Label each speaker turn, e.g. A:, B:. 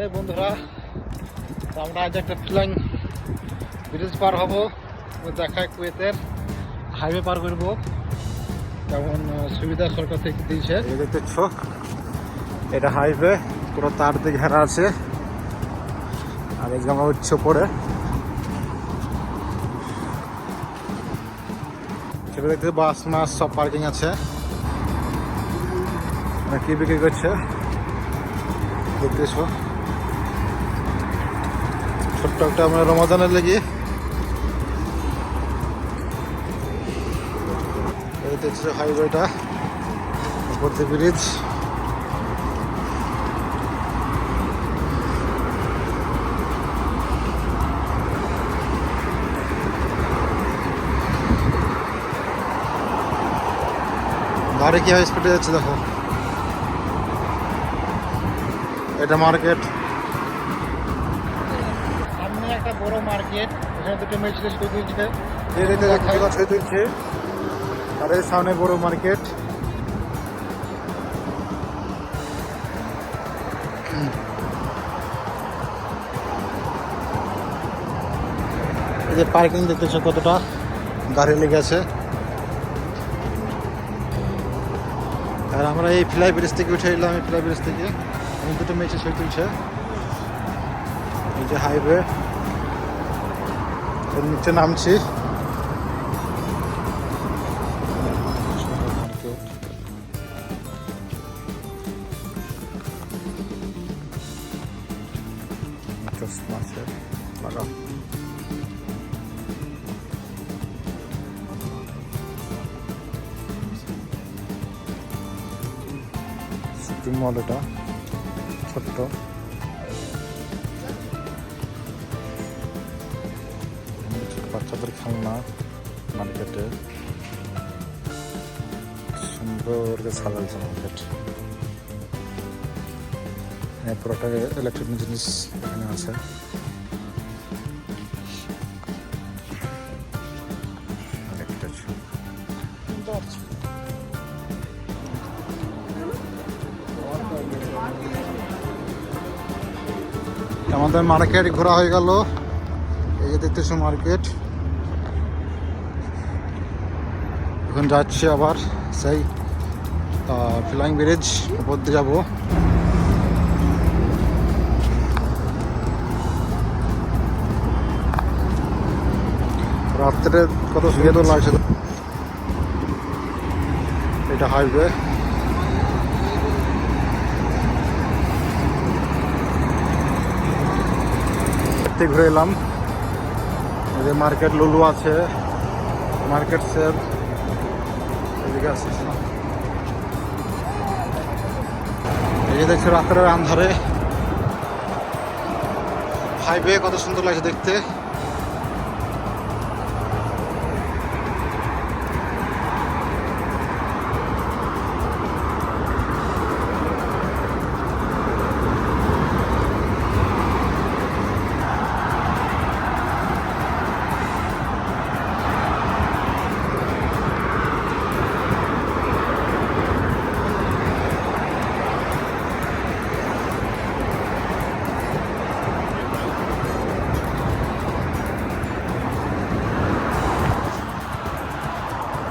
A: এই বন্ধুরা আমরা আজ একটা ফ্লাইং ব্রিজ পার হব। দেখায় কুয়েতের হাইওয়ে পার করব। আহ, সুবিধা সরকার থেকে দিয়েছে। দেখতেছ এটা হাইওয়ে পুরো তার দিয়ে ঘেরা আছে। আর এই আমরা উচ্চ পড়ে সেটা দেখতে বাস মাস সব পার্কিং আছে। কি বিক্রি করছে? দেখতেছ। ছোট্ট একটা আমরা রমাদানের লেগে। হাইওয়েটা উপর দিয়ে ব্রিজ গাড়ি কীভাবে স্পিডে যাচ্ছে দেখো। এটা মার্কেট বড় মার্কেট এখানে দুটো মেশিন ছবি তুলছে এদিকে খাইবা ছবি তুলছে সামনে বড় মার্কেট এই যে পার্কিং দেখতেছো কতটা? গাড়ি লেগে আছে। আর আমরা এই ফ্লাই ব্রিজ থেকে উঠে এলাম এই ফ্লাই ব্রিজ থেকে। আমি দুটো মেয়েছে ছবি তুলছে এই যে হাইওয়ে এর নিচে নামছি চশমা আছে লাগা শপিং মল এটা ছোট্ট বাচ্চাদের খেলনা মার্কেটে। সুন্দর সাজাইছে মার্কেট। হ্যাঁ পুরোটা ইলেকট্রনিক জিনিস এখানে আছে। আমাদের মার্কেট ঘোরা হয়ে গেল। এই যে দেখতেছো মার্কেট। এখন যাচ্ছি আবার, সেই ফ্লাইং ব্রিজ উপর দিয়ে যাব। রাত্রে কত সুন্দর লাগছে। এটা হাইওয়ে ঘুরে এলাম। মার্কেট লুলু আছে। মার্কেট সেভ এদিকে আছে এই যে দেখছ রাত্রের আন্ধারে। হাইওয়ে কত সুন্দর লাগছে দেখতে।